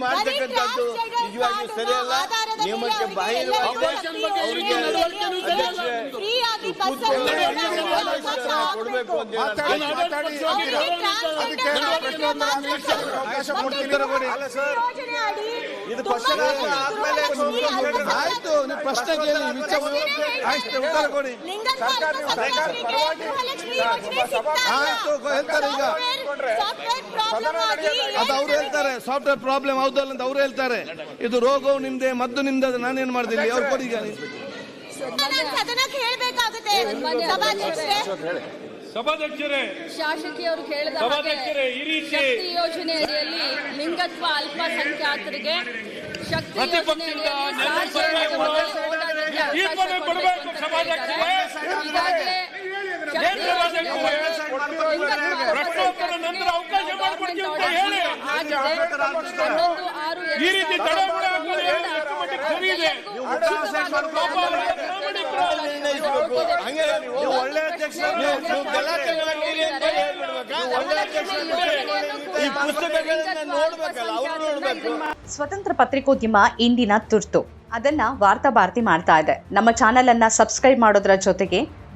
ಮಾಡ್ತಕ್ಕಂಥದ್ದು ನಿಜವಾಗಿಯೂ ಸರಿಯಲ್ಲ ನಿಯಮಕ್ಕೆ ಕೊಡಬೇಕು ಅಂತ ಪ್ರಶ್ನೆ ಇದು ಆದ್ಮೇಲೆ ಆಯ್ತು ನೀವು ಪ್ರಶ್ನೆ ಕೇಳಿ ವಿಚಾರ ಆಯ್ತು ಉತ್ತರ ಕೊಡಿ. ಆಯ್ತು ಹೇಳ್ತಾರೆ ಈಗ ಅದು ಅವ್ರು ಹೇಳ್ತಾರೆ ಸಾಫ್ಟ್ವೇರ್ ಪ್ರಾಬ್ಲಮ್ ಹೌದಲ್ಲ ಅಂತ ಅವ್ರು ಹೇಳ್ತಾರೆ. ಇದು ರೋಗವು ನಿಮ್ದೆ ಮದ್ದು ನಿಮ್ದ ಅದು ನಾನೇನ್ ಮಾಡ್ತೀನಿ? ಅವ್ರು ಕೊಡಿ ಸಭಾಧ್ಯಕ್ಷರೇ ಸಭಾಧ್ಯಕ್ಷರೇ. ಶಾಸಕಿಯವರು ಕೇಳಿದ ಸಭಾಧ್ಯಕ್ಷರೇ, ಈ ರೀತಿ- ಶಕ್ತಿ ಯೋಜನೆ ಅಡಿಯಲ್ಲಿ ಲಿಂಗತ್ವ ಅಲ್ಪಸಂಖ್ಯಾತರಿಗೆ ಶಕ್ತಿ ಪ್ರತಿಪಕ್ಷದಿಂದ ಈ ರೀತಿ ಒಳ್ಳೆ ಸ್ವತಂತ್ರ ಪತ್ರಿಕೋದ್ಯಮ ಇಂದಿನ ತುರ್ತು. ಅದನ್ನ ವಾರ್ತಾ ಭಾರತಿ ಮಾಡ್ತಾ ಇದೆ. ನಮ್ಮ ಚಾನೆಲ್ ಅನ್ನ ಸಬ್ಸ್ಕ್ರೈಬ್ ಮಾಡೋದ್ರ ಜೊತೆಗೆ